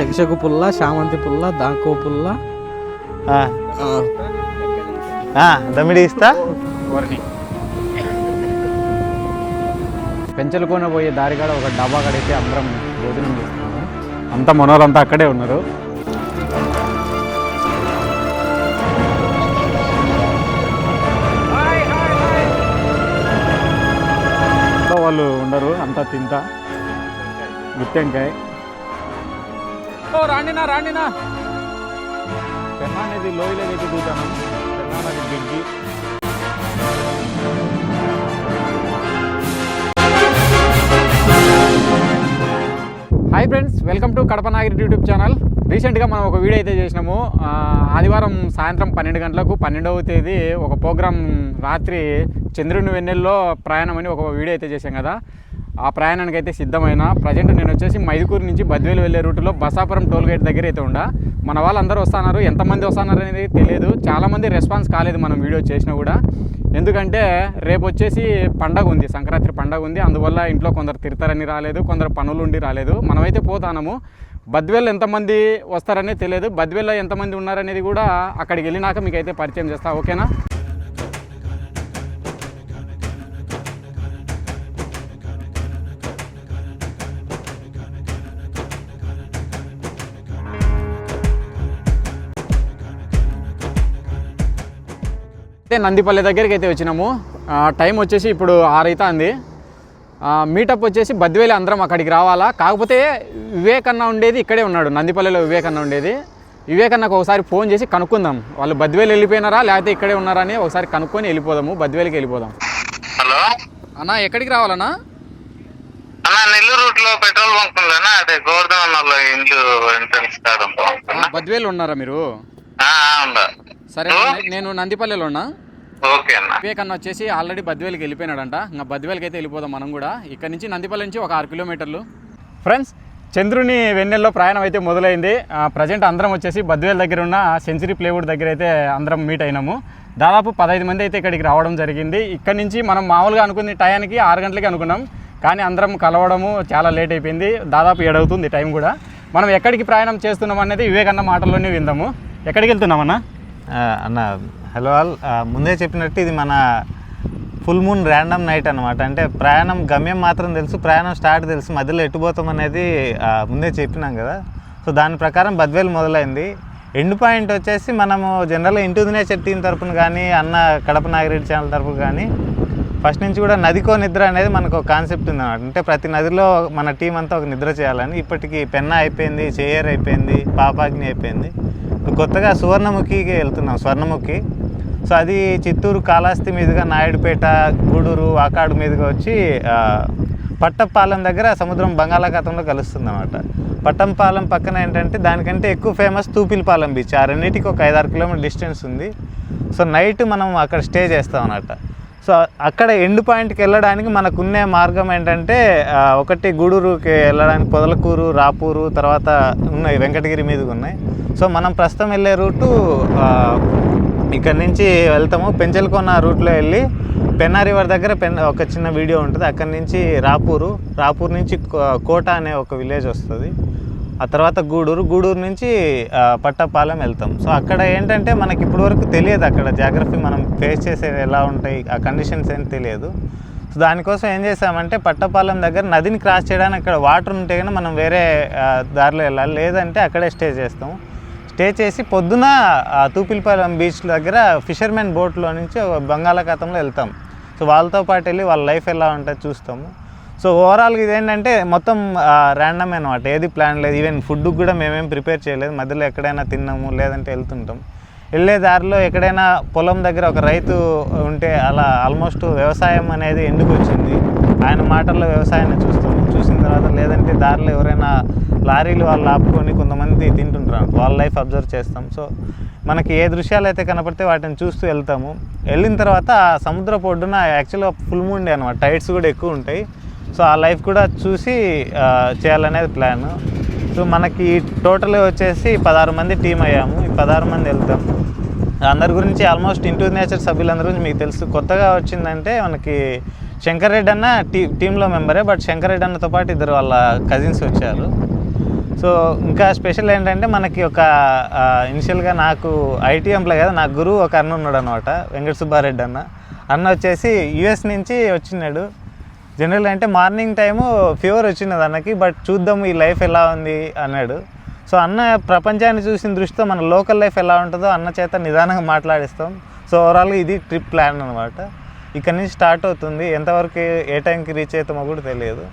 శగిశగు పుల్ల శామంతి పుల్ల దాకో పుల్ల. ఆ, ఆ, దమ్మిడి ఇస్తా. పెంచలకోన పోయే దారికాడ ఒక డాబా కాడైతే అందరం భోజనం చేస్తున్నాము అంతా మనోళ్ళంతా అక్కడే ఉన్నారు. వాళ్ళు ఉండరు అంతా తింటా. గుత్తెంకాయ. ఓ రాండినా రాండినా పెన్నా అనేది లోయలో దగ్గర దిగుతాను పెన్నా నది hi friends welcome to Kadapa Nagiri YouTube channel రీసెంట్గా మనం ఒక వీడియో అయితే చేసినాము. ఆదివారం సాయంత్రం పన్నెండు గంటలకు పన్నెండవ తేదీ ఒక ప్రోగ్రాం రాత్రి చంద్రుని వెన్నెల్లో ప్రయాణం అని ఒక వీడియో అయితే చేశాం కదా. ఆ ప్రయాణానికి అయితే సిద్ధమైన. ప్రజెంట్ నేను వచ్చేసి మైదుకూరు నుంచి బద్వేలు వెళ్ళే రూట్లో బసాపురం టోల్ గేట్ దగ్గర అయితే ఉండా. మన వాళ్ళందరూ వస్తున్నారు. ఎంతమంది వస్తున్నారు అనేది తెలియదు. చాలామంది రెస్పాన్స్ కాలేదు మనం వీడియో చేసినా కూడా. ఎందుకంటే రేపు వచ్చేసి పండగ ఉంది. సంక్రాంతి పండగ ఉంది. అందువల్ల ఇంట్లో కొందరు తిరుతారని రాలేదు. కొందరు పనులు ఉండి రాలేదు. మనమైతే పోతాము బద్వేల్ ఎంతమంది వస్తారనేది తెలియదు. బద్వేల్లో ఎంతమంది ఉన్నారనేది కూడా అక్కడికి వెళ్ళినాక మీకు అయితే పరిచయం చేస్తా. ఓకేనా? అయితే నందిపల్లి దగ్గరికి అయితే వచ్చినాము. టైం వచ్చేసి ఇప్పుడు ఆరు అవుతుంది మీటప్ వచ్చేసి బద్వేలి అందరం అక్కడికి రావాలా? కాకపోతే వివేక్ అన్న ఉండేది ఇక్కడే ఉన్నాడు. నందిపల్లిలో వివేక్ అన్న ఉండేది. వివేక్ అన్నకు ఒకసారి ఫోన్ చేసి కనుక్కుందాం. వాళ్ళు బద్వేలు వెళ్ళిపోయినారా? లేకపోతే ఇక్కడే ఉన్నారా అని ఒకసారి కనుక్కొని వెళ్ళిపోదాము. బద్వేలికి వెళ్ళిపోదాం. హలో? అన్న ఎక్కడికి రావాలన్నా? అన్న నెల్లూరు రూట్లో పెట్రోల్ బంక్ ఉందన్నా అదే గోవర్ధన్ ఇండ్లు ఎంట్రన్స్ కాడ ఉందా? బద్వేలు ఉన్నారా మీరు? సరే నేను నందిపల్లిలో ఉన్నా. ఓకే అన్న. వివేక్ అన్న వచ్చేసి ఆల్రెడీ బద్వేలికి వెళ్ళిపోయినాడంట. ఇంకా బద్వేలికి అయితే వెళ్ళిపోదాం మనం కూడా. ఇక్కడ నుంచి నందిపల్లి నుంచి ఒక ఆరు కిలోమీటర్లు. ఫ్రెండ్స్ చంద్రుని వెన్నెల్లో ప్రయాణం అయితే మొదలైంది. ప్రజెంట్ అందరం వచ్చేసి బద్వేల్ దగ్గర ఉన్న సెంచరీ ప్లేవుడ్ దగ్గర అయితే అందరం మీట్ అయినాము. దాదాపు పదహైదు మంది అయితే ఇక్కడికి రావడం జరిగింది. ఇక్కడ నుంచి మనం మామూలుగా అనుకునే టయానికి ఆరు గంటలకి అనుకున్నాం. కానీ అందరం కలవడము చాలా లేట్ అయిపోయింది. దాదాపు ఏడవుతుంది టైం కూడా. మనం ఎక్కడికి ప్రయాణం చేస్తున్నాం అనేది వివేక్ అన్న మాటల్లోనే విందాము. ఎక్కడికి వెళ్తున్నామన్నా అన్న హలో ఆల్. ముందే చెప్పినట్టు ఇది మన ఫుల్ మూన్ ర్యాండమ్ నైట్ అనమాట అంటే ప్రయాణం గమ్యం మాత్రం తెలుసు ప్రయాణం స్టార్ట్ తెలుసు మధ్యలో ఎటు పోతాం అనేది ముందే చెప్పినాం కదా. సో దాని ప్రకారం బద్వేలు మొదలైంది. ఎండ్ పాయింట్ వచ్చేసి మనము జనరల్గా ఇంటి చెట్టిన టీం తరపున కానీ అన్న కడప నాగిరెడ్డి ఛానల్ తరపున కానీ ఫస్ట్ నుంచి కూడా నదికో నిద్ర అనేది మనకు ఒక కాన్సెప్ట్ ఉంది అనమాట అంటే ప్రతి నదిలో మన టీం అంతా ఒక నిద్ర చేయాలని. ఇప్పటికి పెన్నా అయిపోయింది చేయర్ అయిపోయింది పాపాగ్ని అయిపోయింది. ఇప్పుడు కొత్తగా సువర్ణముఖికి వెళ్తున్నాం స్వర్ణముఖి. సో అది చిత్తూరు కాళహస్తి మీదుగా నాయుడుపేట గూడూరు వాకాడు మీదుగా వచ్చి పట్టంపాలెం పట్టపాలెం దగ్గర సముద్రం బంగాళాఖాతంలో కలుస్తుంది అనమాట పట్టంపాలెం పక్కన ఏంటంటే దానికంటే ఎక్కువ ఫేమస్ తూపిల్పాలెం బీచ్. ఆ రెండింటికి ఒక ఐదారు కిలోమీటర్ డిస్టెన్స్ ఉంది. సో నైట్ మనం అక్కడ స్టే చేస్తాం అన్నమాట. సో అక్కడ ఎండ్ పాయింట్కి వెళ్ళడానికి మనకున్నే మార్గం ఏంటంటే ఒకటి గూడూరుకి వెళ్ళడానికి పొదలకూరు రాపూరు తర్వాత ఉన్నాయి వెంకటగిరి మీదుగా ఉన్నాయి. సో మనం ప్రస్తుతం వెళ్ళే రూటు ఇక్కడ నుంచి వెళ్తాము. పెంచలకొన్న రూట్లో వెళ్ళి పెన్నా రివర్ దగ్గర పెన్ ఒక చిన్న వీడియో ఉంటుంది. అక్కడి నుంచి రాపూరు రాపూర్ నుంచి కో- కోట అనే ఒక విలేజ్ వస్తుంది. ఆ తర్వాత గూడూరు గూడూరు నుంచి పట్టపాలెం వెళ్తాం. సో అక్కడ ఏంటంటే మనకి ఇప్పటివరకు తెలియదు అక్కడ జాగ్రఫీ మనం ఫేస్ చేసేవి ఎలా ఉంటాయి ఆ కండిషన్స్ ఏం తెలియదు. సో దానికోసం ఏం చేసామంటే పట్టపాలెం దగ్గర నదిని క్రాస్ చేయడానికి అక్కడ వాటర్ ఉంటే కానీ మనం వేరే దారిలో వెళ్ళాలి. లేదంటే అక్కడే స్టే చేస్తాం. స్టే చేసి పొద్దున తూపిలిపాలెం తూపిల్పాలెం బీచ్ దగ్గర ఫిషర్మెన్ బోట్లో నుంచి బంగాళాఖాతంలో వెళ్తాం. సో వాళ్ళతో పాటు వెళ్ళి వాళ్ళ లైఫ్ ఎలా ఉంటుందో చూస్తాము. సో ఓవరాల్గా ఇదేంటంటే మొత్తం ర్యాండమ్ అనమాట ఏది ప్లాన్ లేదు. ఈవెన్ ఫుడ్ కూడా మేమేం ప్రిపేర్ చేయలేదు. మధ్యలో ఎక్కడైనా తిన్నాము లేదంటే వెళ్తుంటాం. వెళ్ళే దారిలో ఎక్కడైనా పొలం దగ్గర ఒక రైతు ఉంటే అలా ఆల్మోస్ట్ వ్యవసాయం అనేది ఎందుకు వచ్చింది? ఆయన మాటల్లో వ్యవసాయాన్ని చూస్తాము చూసిన తర్వాత లేదంటే దారిలో ఎవరైనా లారీలు వాళ్ళు ఆపుకొని కొంతమంది తింటుంటారు వాళ్ళ లైఫ్ అబ్జర్వ్ చేస్తాం. సో మనకి ఏ దృశ్యాలు అయితే కనపడితే వాటిని చూస్తూ వెళ్తాము. వెళ్ళిన తర్వాత ఆ సముద్ర ఒడ్డున యాక్చువల్గా ఫుల్ మూండే అనమాట టైట్స్ కూడా ఎక్కువ ఉంటాయి. సో ఆ లైఫ్ కూడా చూసి చేయాలనేది ప్లాన్. సో మనకి టోటల్ వచ్చేసి పదహారు మంది టీం అయ్యాము. ఈ పదహారు మంది వెళ్తాం. అందరి గురించి ఆల్మోస్ట్ ఇంటూ నేచర్ సభ్యులందరి గురించి మీకు తెలుసు. కొత్తగా వచ్చిందంటే మనకి శంకర్ రెడ్డి అన్న టీ టీంలో మెంబరే బట్ శంకర్ రెడ్డి అన్నతో పాటు ఇద్దరు వాళ్ళ కజిన్స్ వచ్చారు. సో ఇంకా స్పెషల్ ఏంటంటే మనకి ఒక ఇనిషియల్గా నాకు ఐటీ ఎంప్లాయ్ కదా నా గురువు ఒక అన్న ఉన్నాడు అనమాట వెంకట సుబ్బారెడ్డి అన్న. అన్న వచ్చేసి యుఎస్ నుంచి వచ్చినాడు. జనరల్ అంటే మార్నింగ్ టైము ఫీవర్ వచ్చినది అన్నకి బట్ చూద్దాం ఈ లైఫ్ ఎలా ఉంది అన్నాడు. సో అన్న ప్రపంచాన్ని చూసిన దృష్టితో మన లోకల్ లైఫ్ ఎలా ఉంటుందో అన్న చేత నిదానంగా మాట్లాడిస్తాం. సో ఓవరాల్గా ఇది ట్రిప్ ప్లాన్ అనమాట ఇక్కడ నుంచి స్టార్ట్ అవుతుంది. ఎంతవరకు ఏ టైంకి రీచ్ అవుతామో కూడా తెలియదు.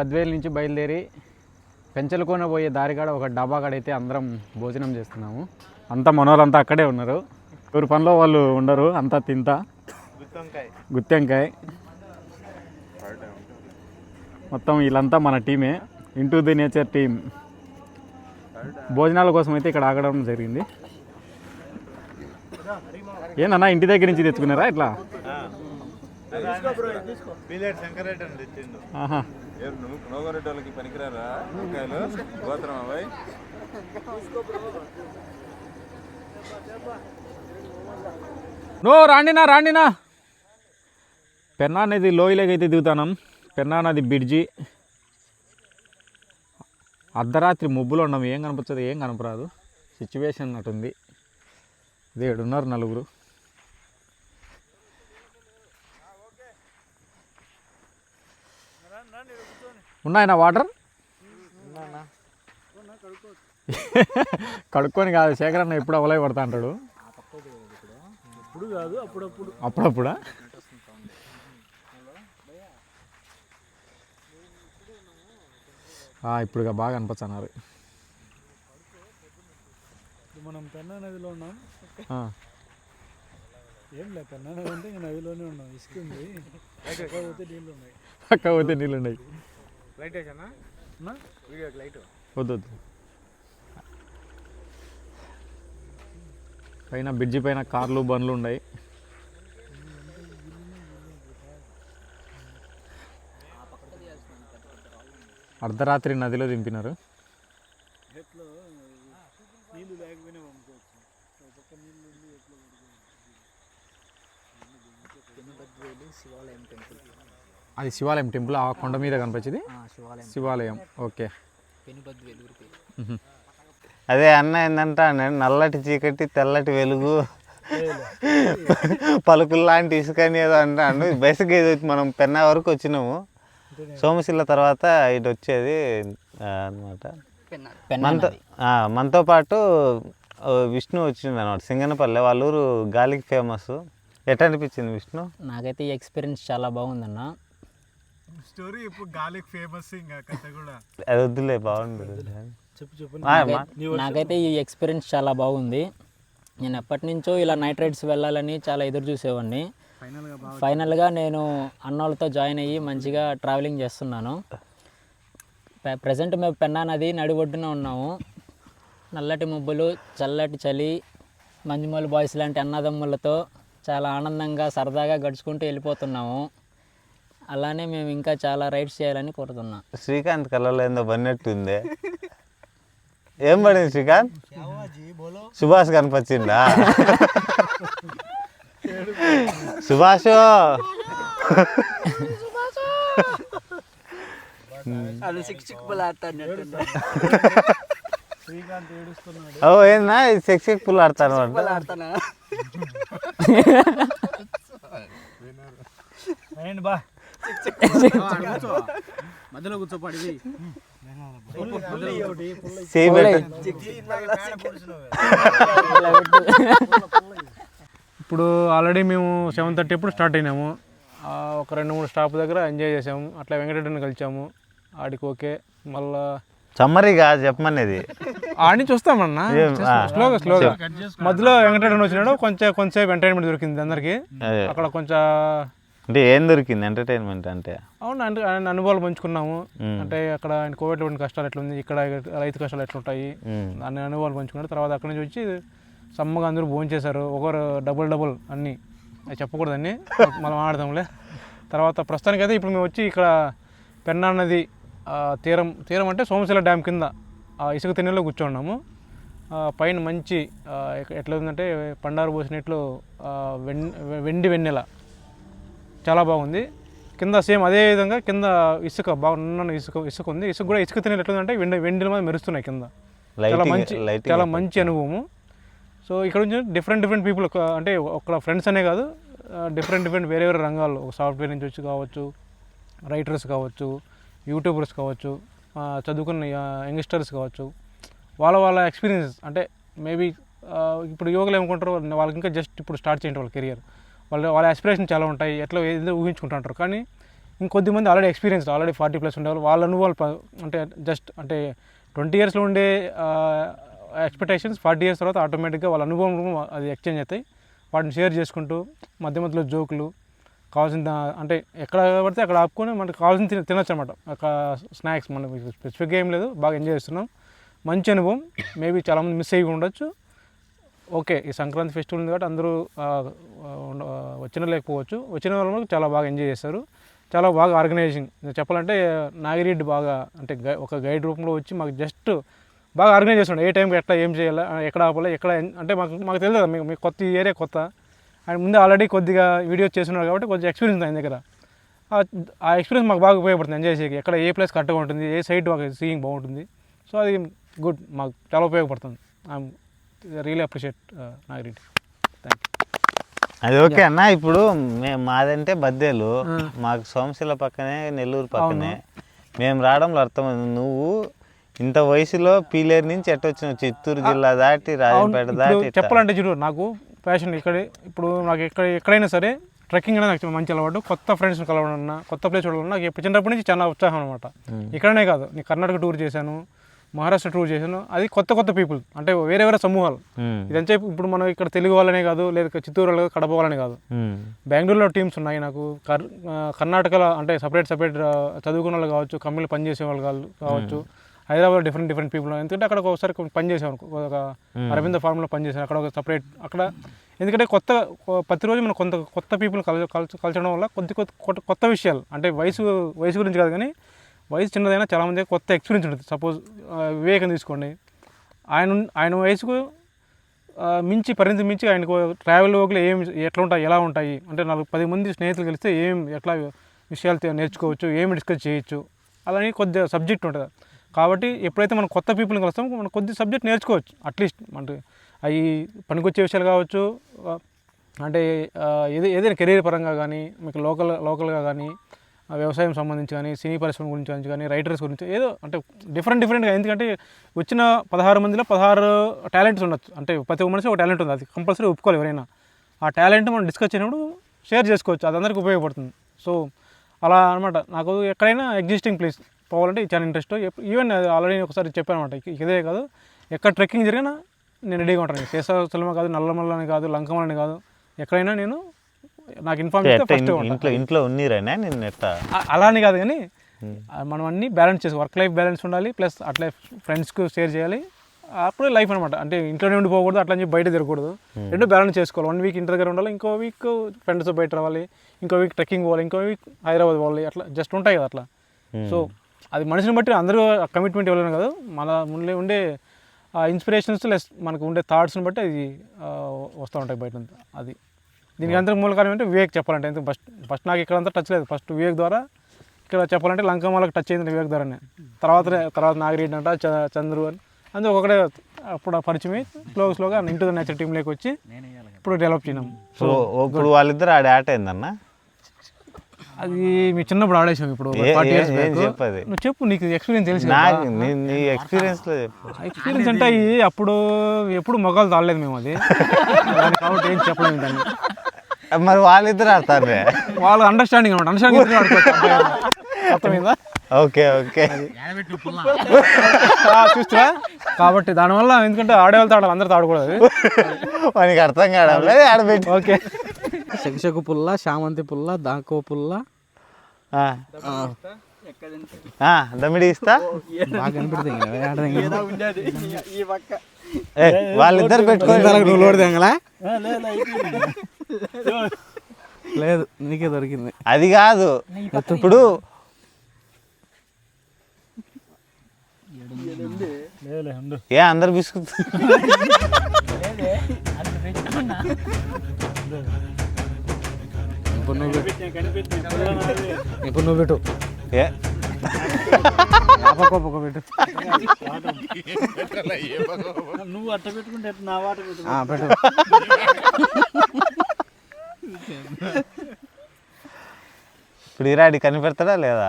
బద్వేల్ నుంచి బయలుదేరి పెంచలకోన పోయే దారికాడ ఒక డబ్బా కాడ అయితే అందరం భోజనం చేస్తున్నాము. అంతా మనోళ్ళంతా అక్కడే ఉన్నారు. ఎవరి పనిలో వాళ్ళు ఉండరు అంతా తింటా గుత్తెంకాయ. మొత్తం వీళ్ళంతా మన టీమే. ఇంటూ ది నేచర్ టీం భోజనాల కోసం అయితే ఇక్కడ ఆగడం జరిగింది. ఏందన్నా ఇంటి దగ్గర నుంచి తెచ్చుకున్నారా ఇట్లా? ఆహా. ఎవరు నువ్వు? నోగరెడ్డి పనికిరారా? వంకాయలు? గోత్రం అబ్బాయి నో రాండినా రాండినా. పెన్నా నది లోయలోకి అయితే దిగుతాం పెన్నా నది బ్రిడ్జి. అర్ధరాత్రి ముబ్బులో ఉన్నాం. ఏం కనపచ్చదు ఏం కనపరాదు సిచ్యువేషన్ అన్నట్టుంది దేడున్నారు నలుగురు. ఉన్నాయన వాటర్? కడుక్కొని కాదు శేఖర్ అన్న ఎప్పుడు అవలై పడతా అంటాడు అప్పుడప్పుడా? ఆ, ఇప్పుడు బాగా అనిపించన్నారు. మనం పెన్నా నదిలో ఉన్నాం. ఏం లేదు అంటే ఉన్నాం. ఇసుక ఉంది. పోతే నీళ్ళు ఉన్నాయి. పక్క పోతే నీళ్ళు ఉన్నాయి. లైట్ వేసానా? వీడియోకి లైట్. వద్దు వద్దు. పైన బ్రిడ్జి పైన కార్లు బండ్లు ఉన్నాయి. అర్ధరాత్రి నదిలో దింపినారు ఎట్లో నీళ్ళు లేకపోయినా పంపుకోవచ్చు ఒక పక్క నీళ్ళు ఉండి ఎట్లా శివాలయం టెంపుల్. అది శివాలయం టెంపుల్ ఆ కొండ మీద కనిపించింది? శివాలయం. శివాలయం ఓకే. అదే అన్న ఏంటంటే నల్లటి చీకటి తెల్లటి వెలుగు పలుకులు లాంటి ఇసుకని ఏదో అంటాను బేసిక్గా ఇది మనం పెన్నా వరకు వచ్చినాము. సోమశిల తర్వాత ఇటు వచ్చేది అనమాట పెన్నా. మనతో ఆ, మనతో పాటు విష్ణు వచ్చింది అనమాట సింగనపల్లె వాళ్ళ ఊరు గాలికి ఫేమస్ ఎట్లా అనిపించింది విష్ణు? నాకైతే ఈ ఎక్స్పీరియన్స్ చాలా బాగుందన్న. స్టోరీ ఇప్పుడు గాలికి ఫేమస్ ఇంకా కథ కూడా. అది వద్దులే బాగుంది చెప్పు చెప్పు. నాకైతే ఈ ఎక్స్పీరియన్స్ చాలా బాగుంది. నేను ఎప్పటి నుంచో ఇలా నైట్ రైడ్స్ వెళ్ళాలని చాలా ఎదురు చూసేవాడిని. ఫైనల్గా నేను అన్నోళ్ళతో జాయిన్ అయ్యి మంచిగా ట్రావెలింగ్ చేస్తున్నాను. ప్రజెంట్ మేము పెన్నా నది నడి ఒడ్డున ఉన్నాము. నల్లటి ముబ్బులు చల్లటి చలి మంజుమల్ బాయ్స్ లాంటి అన్నదమ్ములతో చాలా ఆనందంగా సరదాగా గడుచుకుంటూ వెళ్ళిపోతున్నాము. అలానే మేము ఇంకా చాలా రైడ్స్ చేయాలని కోరుతున్నాం. శ్రీకాంత్ కళ్ళలో ఏందో పడినట్టుంది. ఏం పడింది శ్రీకాంత్? సుభాష్ కనిపించిందా? సుభాష్ ఓ. ఏందా సెక్స్ పుల్ ఆడతానా? అయ్యండి బా. మధ్యలో కూర్చోపడి ఇప్పుడు ఆల్రెడీ మేము సెవెన్ థర్టీ ఎప్పుడు స్టార్ట్ అయినాము. ఆ, ఒక రెండు మూడు స్టాప్ దగ్గర ఎంజాయ్ చేసాము అట్లా వెంకటరెడ్డిని కలిసాము ఆడికి ఓకే. మళ్ళా సమ్మరిగా చెప్పమనేది. ఆడి నుంచి వస్తామన్నా. ఏం, ఆ. స్లోగా స్లోగా. మధ్యలో వెంకటరెడ్డిని వచ్చినాడు. కొంచెం కొంచెంసేపు ఎంటర్టైన్మెంట్ దొరికింది అందరికి. అదే. అక్కడ కొంచెం అంటే ఏం దొరికింది ఎంటర్టైన్మెంట్ అంటే? అవును అంటే ఆయన అనుభవాలు పంచుకున్నాము. అంటే అక్కడ ఆయన కోవిడ్లో ఉన్న కష్టాలు ఎట్లుంది ఇక్కడ రైతు కష్టాలు ఎట్లుంటాయి. అన్ని అనుభవాలు పంచుకున్నారు తర్వాత అక్కడి నుంచి వచ్చి సమ్మగా అందరూ భోజనం చేశారు. ఒకరు డబుల్ డబుల్ అన్నీ. అవి చెప్పకూడదండి మనం ఆడదాంలే. తర్వాత ప్రస్తుతానికి అయితే ఇప్పుడు మేము వచ్చి ఇక్కడ పెన్నా నది తీరం తీరం అంటే సోమశిల డ్యామ్ కింద. ఆ ఇసుక తిన్నెలో కూర్చోన్నాము. పైన మంచి ఎట్లా ఉందంటే పండారు పోసినట్లు వెండి వెన్నెల. చాలా బాగుంది. కింద సేమ్ అదే విధంగా కింద ఇసుక బాగా నున్న ఇసుక ఇసుక ఉంది. ఇసుక కూడా ఇసుక తినేది ఎట్లుందంటే వెండి వెండిల మీద మెరుస్తున్నాయి కింద. చాలా మంచి చాలా మంచి అనుభవము. సో ఇక్కడ నుంచి డిఫరెంట్ డిఫరెంట్ పీపుల్ అంటే ఒక ఫ్రెండ్స్ అనే కాదు డిఫరెంట్ డిఫరెంట్ వేరే వేరే రంగాల్లో. ఒక సాఫ్ట్వేర్ నుంచి వచ్చి కావచ్చు రైటర్స్ కావచ్చు యూట్యూబర్స్ కావచ్చు చదువుకున్న యంగ్స్టర్స్ కావచ్చు వాళ్ళ వాళ్ళ ఎక్స్పీరియన్స్ అంటే మేబీ ఇప్పుడు యువకులు ఏమనుకుంటారు వాళ్ళకి ఇంకా జస్ట్ ఇప్పుడు స్టార్ట్ చేయండి వాళ్ళ కెరియర్ వాళ్ళ వాళ్ళ ఆస్పిరేషన్ చాలా ఉంటాయి ఎట్లా ఏదో ఊహించుకుంటుంటారు. కానీ ఇంకొద్ది మంది already experience already forty plus ఉండేవాళ్ళు వాళ్ళ అనుభవాలు అంటే జస్ట్ అంటే ట్వంటీ ఇయర్స్లో ఉండే ఎక్స్పెక్టేషన్స్ ఫార్టీ ఇయర్స్ తర్వాత ఆటోమేటిక్గా వాళ్ళ అనుభవం అది ఎక్స్చేంజ్ అవుతాయి. వాటిని షేర్ చేసుకుంటూ మధ్య మధ్యలో జోకులు కావాల్సిన అంటే ఎక్కడ పడితే అక్కడ ఆపుకొని మనకు కావాల్సిన తిన తినొచ్చు అనమాట ఒక స్నాక్స్ మనకు స్పెసిఫిక్గా ఏం లేదు బాగా ఎంజాయ్ చేస్తున్నాం. మంచి అనుభవం. మేబీ చాలామంది మిస్ అయ్యి ఉండొచ్చు. ఓకే ఈ సంక్రాంతి ఫెస్టివల్ ఉంది కాబట్టి అందరూ వచ్చిన లేకపోవచ్చు. వచ్చిన వాళ్ళు చాలా బాగా ఎంజాయ్ చేస్తారు. చాలా బాగా ఆర్గనైజింగ్. చెప్పాలంటే నాగిరెడ్డి బాగా అంటే గై ఒక గైడ్ రూపంలో వచ్చి మాకు జస్ట్ బాగా ఆర్గనైజ్ చేస్తుండే ఏ టైంకి ఎట్లా ఏం చేయాలి ఎక్కడ ఆపాలి ఎక్కడ అంటే మాకు మాకు తెలియదు మీకు మీకు కొత్త ఈ ఏరియా కొత్త. ఆయన ముందే ఆల్రెడీ కొద్దిగా వీడియోస్ చేస్తున్నాడు కాబట్టి కొద్దిగా ఎక్స్పీరియన్స్ ఆయన దగ్గర. ఆ- ఎక్స్పీరియన్స్ మాకు బాగా ఉపయోగపడుతుంది ఎంజాయ్ చేసేకి. ఎక్కడ ఏ ప్లేస్ కరెక్ట్గా ఉంటుంది ఏ సైడ్ మాకు సీయింగ్ బాగుంటుంది. సో అది గుడ్ మాకు చాలా ఉపయోగపడుతుంది. I'm really appreciate Nagireddy. Thank you అది ఓకే అన్న ఇప్పుడు మేము మాదంటే బద్దేలు. మాకు సోమశిల పక్కనే నెల్లూరు పక్కనే. మేము రావడంలో అర్థమైంది. నువ్వు ఇంత వయసులో పీలేరు నుంచి ఎట్టొచ్చినావు? చిత్తూరు జిల్లా దాటి రాజంపేట దాటి. చెప్పాలంటే చూడు నాకు ప్యాషన్ ఇక్కడే ఇప్పుడు నాకు ఎక్కడ ఎక్కడైనా సరే ట్రెక్కింగ్ అనేది నాకు మంచి అలవాటు. కొత్త ఫ్రెండ్స్ని కలవడన్నా కొత్త ప్లేస్ చూడాలన్నా నాకు ఎప్పుడు చిన్నప్పటి నుంచి చాలా ఉత్సాహం అనమాట ఇక్కడనే కాదు నేను కర్ణాటక టూర్ చేశాను మహారాష్ట్ర టూర్ చేశాను. అది కొత్త కొత్త పీపుల్ అంటే వేరే వేరే సమూహాలు. ఉమ్, ఇదంతా ఇప్పుడు మనం ఇక్కడ తెలుగు వాళ్ళనే కాదు లేదా చిత్తూరు వాళ్ళు కాదు, కడప వాళ్ళనే కాదు. ఉమ్, బెంగళూరులో టీమ్స్ ఉన్నాయి నాకు. కర్ణాటకలో అంటే సపరేట్ సపరేట్ చదువుకున్న వాళ్ళు కావచ్చు కంపెనీలో పనిచేసే వాళ్ళు కావచ్చు. హైదరాబాద్ డిఫరెంట్ డిఫరెంట్ పీపుల్ ఎందుకంటే అక్కడ ఒకసారి పనిచేసాను ఒక అరవింద ఫార్మ్లో పనిచేసాను అక్కడ ఒక సపరేట్ అక్కడ ఎందుకంటే కొత్త ప్రతిరోజు మనం కొంత కొత్త పీపుల్ కల కలచ కలచడం వల్ల కొద్ది కొత్త కొత్త- కొత్త విషయాలు అంటే వయసు వయసు గురించి కాదు కానీ వయసు చిన్నదైనా చాలామంది కొత్త ఎక్స్పీరియన్స్ ఉంటుంది. సపోజ్ వివేకం తీసుకోండి. ఆయన ఆయన వయసుకు మించి పరిణతి మించి ఆయనకు ట్రావెల్ వర్క్లో ఏం ఎట్లా ఉంటాయి ఎలా ఉంటాయి అంటే నాలుగు పది మంది స్నేహితులు కలిస్తే ఏం ఎట్లా విషయాలు నేర్చుకోవచ్చు ఏమి డిస్కస్ చేయొచ్చు అలానే కొద్దిగా సబ్జెక్ట్ ఉంటుంది. కాబట్టి ఎప్పుడైతే మనం కొత్త పీపుల్ని కలుస్తామో మనం కొద్ది సబ్జెక్ట్ నేర్చుకోవచ్చు అట్లీస్ట్ అంటే అవి పనికొచ్చే విషయాలు కావచ్చు అంటే ఏది ఏదైనా కెరీర్ పరంగా కానీ మీకు లోకల్ లోకల్గా కానీ వ్యవసాయం సంబంధించి కానీ సినీ పరిశ్రమ గురించి కానీ రైటర్స్ గురించి ఏదో అంటే డిఫరెంట్ డిఫరెంట్గా ఎందుకంటే వచ్చిన పదహారు మందిలో పదహారు టాలెంట్స్ ఉండొచ్చు. అంటే ప్రతి ఒక్క మనిషి ఒక టాలెంట్ ఉంది. అది కంపల్సరీ ఒప్పుకోవాలి ఎవరైనా. ఆ టాలెంట్ మనం డిస్కస్ చేసినప్పుడు షేర్ చేసుకోవచ్చు. అది అందరికీ ఉపయోగపడుతుంది. సో అలా అనమాట నాకు ఎక్కడైనా ఎగ్జిస్టింగ్ ప్లేస్ పోవాలంటే చాలా ఇంట్రెస్ట్ ఈవెన్ ఆల్రెడీ ఒకసారి చెప్పాను అనమాట ఇదే కాదు. ఎక్కడ ట్రెక్కింగ్ జరిగినా నేను రెడీగా ఉంటాను. శేషాచలమ కాదు నల్లమల్లని కాదు లంకమలని కాదు. ఎక్కడైనా నేను నాకు ఇన్ఫార్మ్ చేస్తే ఫస్ట్ ఇంట్లో ఇంట్లో ఉన్నీరేనా? నిన్న ఎట్ట అలా అని కాదు కానీ మనం అన్ని బ్యాలెన్స్ చేసి వర్క్ లైఫ్ బ్యాలెన్స్ ఉండాలి ప్లస్ అట్లే ఫ్రెండ్స్కి షేర్ చేయాలి. అప్పుడే లైఫ్ అనమాట అంటే ఇంట్లోనే ఉండిపోకూడదు అట్లా చెప్పి బయట తిరగకూడదు. రెండు బ్యాలెన్స్ చేసుకోవాలి. వన్ వీక్ ఇంటి దగ్గర ఉండాలి ఇంకో వీక్ ఫ్రెండ్స్ బయట రావాలి ఇంకో వీక్ ట్రెక్కింగ్ పోవాలి ఇంకో వీక్ హైదరాబాద్ పోవాలి అట్లా జస్ట్ ఉంటాయి కదా అట్లా. సో అది మనిషిని బట్టి అందరూ కమిట్మెంట్ ఇవ్వలేను కాదు. మన ముందే ఉండే ఆ ఇన్స్పిరేషన్స్ లెస్ మనకు ఉండే థాట్స్ని బట్టి అది వస్తూ ఉంటాయి బయట అది. దీనికి అంతా మూల కారణం అంటే వివేక్ చెప్పాలంటే ఎందుకు ఫస్ట్ ఫస్ట్ నాకు ఇక్కడంతా టచ్ లేదు. ఫస్ట్ వివేక్ ద్వారా ఇక్కడ చెప్పాలంటే లంకమాలకు టచ్ అయింది వివేక్ ద్వారానే. తర్వాత తర్వాత నాగిరెడ్డి అంట చంద్రు అని. అందుకే ఒకటే అప్పుడు ఆ పరిచయం స్లో స్లోగా ఇంటూ నేచర్ టీంలోకి వచ్చి ఇప్పుడు డెవలప్ చేయడం సో ఇప్పుడు వాళ్ళిద్దరు ఆడ ఆట అయిందన్న? అది మీ చిన్నప్పుడు ఆడేసాం ఇప్పుడు? నువ్వు చెప్పు నీకు ఎక్స్పీరియన్స్ తెలుసు నీ- చెప్పు. ఎక్స్పీరియన్స్ అంటే అవి అప్పుడు ఎప్పుడు మొగాలు తాడలేదు మేము అది. కాబట్టి ఏం చెప్పలేము దాన్ని. మరి వాళ్ళిద్దరు ఆడతారు వాళ్ళ అండర్స్టాండింగ్ అనమాట. Understanding okay okay. ఆ, చూస్తావా కాబట్టి దానివల్ల ఎందుకంటే ఆడేవాళ్ళతో ఆడాలి అందరితో ఆడకూడదు వానికి అర్థం కావడం లేదు ఆడబెట్టి ఓకే. శకుశకు పుల్ల శామంతి పుల్ల దాకో పుల్ల. ఆ. ఆ, దమిడి ఇస్తా? బాగా కనిపెడితే ఇంకా ఏడ తెంగ? ఏ, వాళ్ళిద్దరు తెంగలా లేదు నీకే దొరికింది. అది కాదు. ఇప్పుడు ఏ అందరు బిస్కుత్ ఇప్పుడు నువ్వు పెట్టు. ఇప్పుడు నువ్వు పెట్టు. ఏ? ఆపకోపక పెట్టు నువ్వు అట్ట పెట్టుకుంటే నా వాట పెట్టు ఆ, పెట్టు. ఇప్పుడు ఈరాడి కనిపెడతాడా లేదా?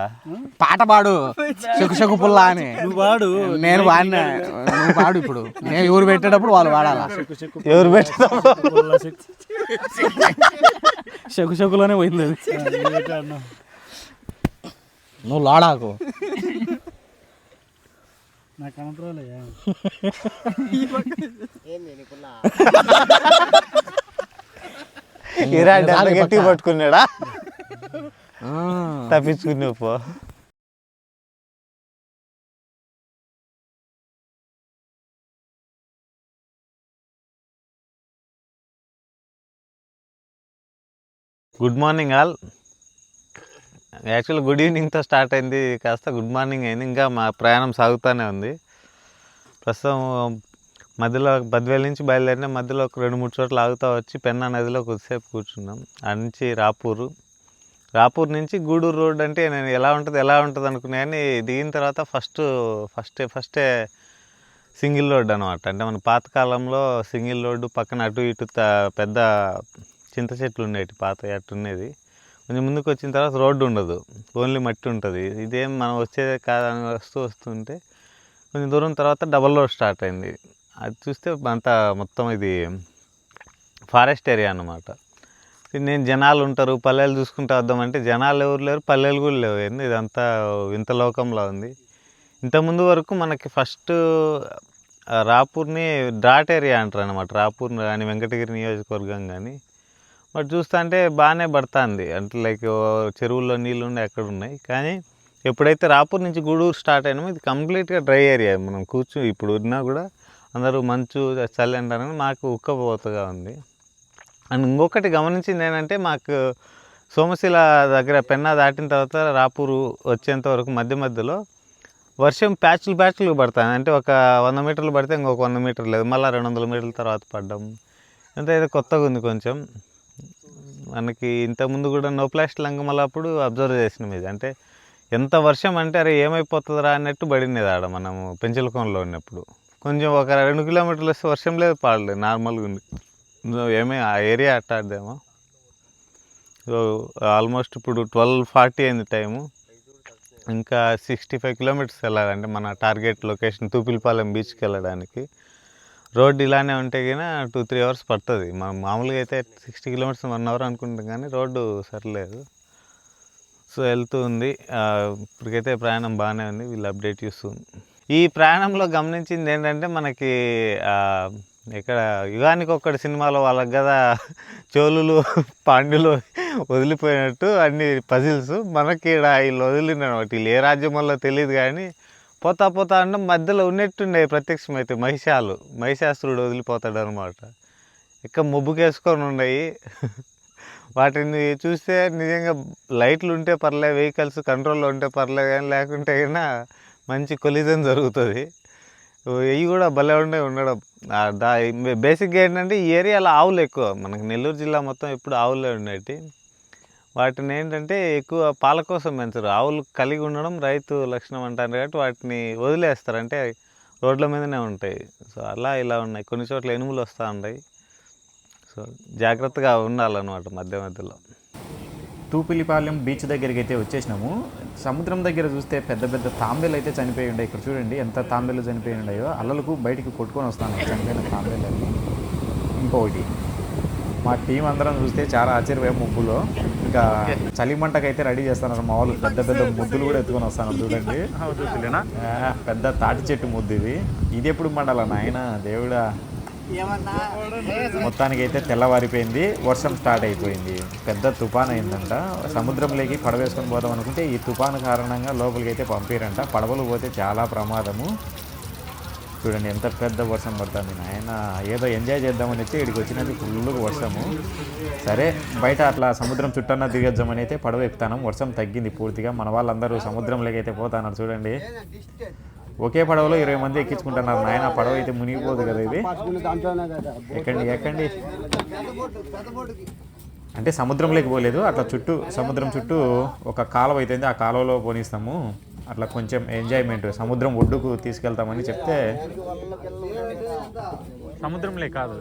పాట పాడు. శకు శకు పుల్ల అని. నువ్వు వాడు నేను వాడినా. నువ్వు పాడు ఇప్పుడు. నేను ఎవరు పెట్టేటప్పుడు వాళ్ళు వాడాలా? ఎవరు శక్తి. శకు శకులోనే పోయింది అది. నువ్వు లాడాకు. నాకు కనపరాలే ఈరాడి అంత గట్టిగా పట్టుకున్నాడా. తప్పించుకున్నావు పో good morning all actual good ఈవినింగ్తో start అయింది. కాస్త గుడ్ మార్నింగ్ అయింది. ఇంకా మా ప్రయాణం సాగుతూనే ఉంది. ప్రస్తుతం మధ్యలో బద్వేల్ నుంచి బయలుదేరిన మధ్యలో ఒక రెండు మూడు చోట్ల ఆగుతూ వచ్చి పెన్నా నదిలో కొద్దిసేపు కూర్చున్నాం. అడి నుంచి రాపూరు. రాపూర్ నుంచి గూడూరు రోడ్ అంటే నేను ఎలా ఉంటుంది ఎలా ఉంటుంది అనుకున్నాను కానీ దిగిన తర్వాత ఫస్ట్ ఫస్టే ఫస్టే సింగిల్ రోడ్ అనమాట అంటే మన పాతకాలంలో సింగిల్ రోడ్డు పక్కన అటు ఇటు పెద్ద చింత చెట్లు ఉండేవి పాత అటు ఉండేది. కొంచెం ముందుకు వచ్చిన తర్వాత రోడ్డు ఉండదు. ఓన్లీ మట్టి ఉంటుంది. ఇదేం మనం వచ్చేదే కాదని వస్తూ వస్తుంటే కొంచెం దూరం తర్వాత డబల్ రోడ్ స్టార్ట్ అయింది. అది చూస్తే అంతా మొత్తం ఇది ఫారెస్ట్ ఏరియా అన్నమాట. నేను జనాలు ఉంటారు పల్లెలు చూసుకుంటూ వద్దామంటే జనాలు ఎవరు లేరు పల్లెలు కూడా లేవు. ఏంది ఇదంతా వింత లోకంలో ఉంది. ఇంతకుముందు వరకు మనకి ఫస్ట్ రాపూర్ని డ్రాట్ ఏరియా అంటారు అనమాట రాపూర్ కానీ వెంకటగిరి నియోజకవర్గం కానీ బట్ చూస్తా అంటే బాగానే పడుతుంది. అంటే లైక్ చెరువుల్లో నీళ్ళు ఉండే ఎక్కడ ఉన్నాయి. కానీ ఎప్పుడైతే రాపూర్ నుంచి గూడూరు స్టార్ట్ అయినామో ఇది కంప్లీట్గా డ్రై ఏరియా. మనం కూర్చో ఇప్పుడు ఉన్నా కూడా అందరూ మంచు చలి మాకు ఉక్కపోతగా ఉంది. అండ్ ఇంకొకటి గమనించింది ఏంటంటే మాకు సోమశిల దగ్గర పెన్నా దాటిన తర్వాత రాపూరు వచ్చేంత వరకు మధ్య మధ్యలో వర్షం ప్యాచ్లు ప్యాచ్లు పడతాయి. అంటే ఒక వంద మీటర్లు పడితే ఇంకొక వంద మీటర్లు లేదు. మళ్ళీ రెండు వందల మీటర్ల తర్వాత పడ్డం. అంత ఏదో కొత్తగా ఉంది కొంచెం. మనకి ఇంతకుముందు కూడా నో ప్లాస్ట్ లంగమల్లప్పుడు అబ్జర్వ్ చేసినాం ఇది. అంటే ఎంత వర్షం అంటే అరే ఏమైపోతుందిరా అన్నట్టు పడినది ఆడ మనము పెంచలకోనలో ఉన్నప్పుడు. కొంచెం ఒక రెండు కిలోమీటర్లు వస్తే వర్షం లేదు పాడలేదు నార్మల్గా ఉంది. ఏమీ ఆ ఏరియా అట్టాడేమో సో ఆల్మోస్ట్ ఇప్పుడు ట్వెల్వ్ ఫార్టీ అయింది టైము. ఇంకా సిక్స్టీ ఫైవ్ కిలోమీటర్స్ వెళ్ళాలంటే మన టార్గెట్ లొకేషన్ తూపిల్పాలెం బీచ్కి వెళ్ళడానికి. రోడ్ ఇలానే ఉంటే కన్నా టూ త్రీ అవర్స్ పడుతుంది. మనం మామూలుగా అయితే సిక్స్టీ కిలోమీటర్స్ వన్ అవర్ అనుకుంటాం కానీ రోడ్డు సరిలేదు. సో వెళ్తూ ఉంది. ఇప్పటికైతే ప్రయాణం బాగానే ఉంది. వీళ్ళు అప్డేట్ చేస్తుంది. ఈ ప్రయాణంలో గమనించింది ఏంటంటే మనకి ఇక్కడ యుగానికి ఒక్కటి సినిమాలో వాళ్ళకి కదా చోళులు పాండ్యులు వదిలిపోయినట్టు అన్ని పజిల్స్ మనకి ఇక్కడ వీళ్ళు వదిలినమాట వీళ్ళు ఏ రాజ్యం వల్ల తెలియదు కానీ పోతా పోతా అంటే మధ్యలో ఉన్నట్టుండే ప్రత్యక్షమైతే మహిషాలు. మహిషాసురుడు వదిలిపోతాడు అనమాట ఇక ముబ్బుకేసుకొని ఉన్నాయి వాటిని చూస్తే నిజంగా లైట్లు ఉంటే పర్లే వెహికల్స్ కంట్రోల్లో ఉంటే పర్లే కానీ లేకుంటే అయినా మంచి కొలిజన్ జరుగుతుంది. ఇవి కూడా భలే ఉండే ఉండడం. దా బేసిక్గా ఏంటంటే ఈ ఏరియాలో ఆవులు ఎక్కువ. మనకి నెల్లూరు జిల్లా మొత్తం ఎప్పుడు ఆవులే ఉండేటి. వాటిని ఏంటంటే ఎక్కువ పాల కోసం పెంచరు. ఆవులు కలిగి ఉండడం రైతు లక్షణం అంటారు కాబట్టి వాటిని వదిలేస్తారు. అంటే రోడ్ల మీదనే ఉంటాయి. సో అలా ఇలా ఉన్నాయి. కొన్ని చోట్ల ఎనుములు వస్తూ ఉంటాయి సో జాగ్రత్తగా ఉండాలన్నమాట మధ్య మధ్యలో. తూపిలిపాలెం బీచ్ దగ్గరికి అయితే వచ్చేసినాము. సముద్రం దగ్గర చూస్తే పెద్ద పెద్ద తాంబేలు అయితే చనిపోయి ఉన్నాయి ఇక్కడ చూడండి ఎంత తాంబేలు చనిపోయి ఉన్నాయో. అలలకు బయటికి కొట్టుకొని వస్తాను. చనిపోయిన తాంబేలు ఇంకొకటి. మా టీం అందరం చూస్తే చాలా ఆశ్చర్యపోయాం ముగ్గులో. ఇంకా చలి మంటకైతే రెడీ చేస్తున్నారు మా వాళ్ళు. పెద్ద పెద్ద ముద్దులు కూడా ఎత్తుకొని వస్తాను చూడండి. పెద్ద తాటి చెట్టు ముద్దు ఇది. ఇది ఎప్పుడు మండాల? నాయన దేవుడా. మొత్తానికి అయితే తెల్లవారిపోయింది వర్షం స్టార్ట్ అయిపోయింది. పెద్ద తుఫాన్ అయిందంట సముద్రంలోకి పడవేసుకొని పోదాం అనుకుంటే ఈ తుఫాను కారణంగా లోపలికి అయితే పంపిరంట. పడవలు పోతే చాలా ప్రమాదము. చూడండి ఎంత పెద్ద వర్షం పడుతుంది నాయన. ఏదో ఎంజాయ్ చేద్దామని వచ్చి ఇక్కడికి వచ్చినది ఫుల్గా వర్షము. సరే బయట అట్లా సముద్రం చుట్టన్నా దిగొద్దామని అయితే పడవ ఎక్కుతాను. వర్షం తగ్గింది పూర్తిగా. మన వాళ్ళందరూ సముద్రంలోకి అయితే పోతున్నారు చూడండి. ఒకే పడవలో ఇరవై మంది ఎక్కించుకుంటున్నారు నాయన పడవ అయితే మునిగిపోదు కదా ఇది? ఎక్కండి ఎక్కండి. అంటే సముద్రంలోకి పోలేదు అట్లా చుట్టూ సముద్రం చుట్టూ ఒక కాలువ అయితే ఆ కాలువలో పోనిస్తాము. అట్లా కొంచెం ఎంజాయ్మెంట్ సముద్రం ఒడ్డుకు తీసుకెళ్తామని చెప్తే సముద్రంలే కాదు.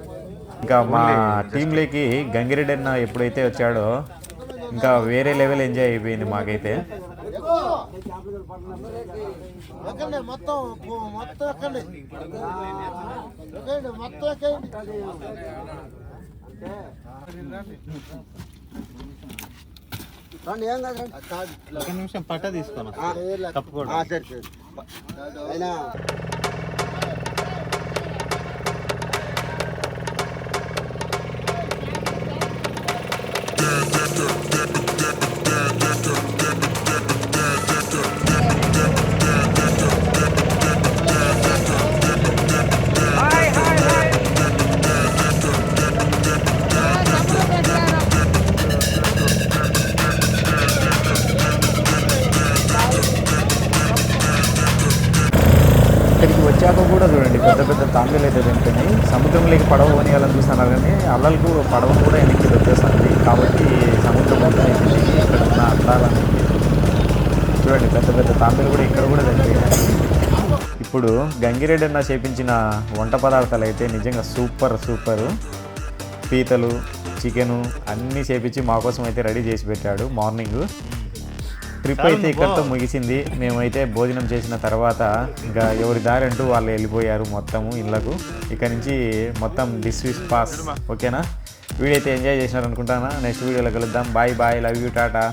ఇంకా మా టీంలోకి గంగిరెడ్డి అన్న ఎప్పుడైతే వచ్చాడో ఇంకా వేరే లెవెల్ ఎంజాయ్ అయిపోయింది మాకైతే. మొత్తం మొత్తం ఎక్కండి. ఎక్కండి మొత్తం ఎక్కండి. రండి ఏం కాదు ఒక నిమిషం పట్ట. ఆ, సరే సరే. అయినా. ఇక్కడికి వచ్చాక కూడా చూడండి పెద్ద పెద్ద తాంబేలు అయితే తింటున్నాయి. సముద్రంలోకి పడవ కొనియాలని చూస్తున్నారు కానీ అల్లలకు పడవ కూడా వెనక్కి వచ్చేస్తుంది. కాబట్టి సముద్రం మొత్తం అయిపోయింది ఇక్కడ ఉన్న అందాలని చూడండి పెద్ద పెద్ద తాంబేలు కూడా ఇక్కడ కూడా చనిపోయినాయి ఇప్పుడు గంగిరెడ్డి అన్న చేపించిన వంట పదార్థాలు అయితే నిజంగా సూపర్ సూపరు. పీతలు చికెను అన్నీ చేపించి మా కోసం అయితే రెడీ చేసి పెట్టాడు మార్నింగ్. ట్రిప్ అయితే ఇక్కడితో ముగిసింది. మేమైతే భోజనం చేసిన తర్వాత ఇంకా ఎవరి దారి అంటూ వాళ్ళు వెళ్ళిపోయారు మొత్తము ఇళ్ళకు. ఇక్కడ నుంచి మొత్తం డిస్ విస్ పాస్. ఓకేనా? వీడియో అయితే ఎంజాయ్ చేసినారు అనుకుంటానా నెక్స్ట్ వీడియోలో కలుద్దాం. Bye bye love you tata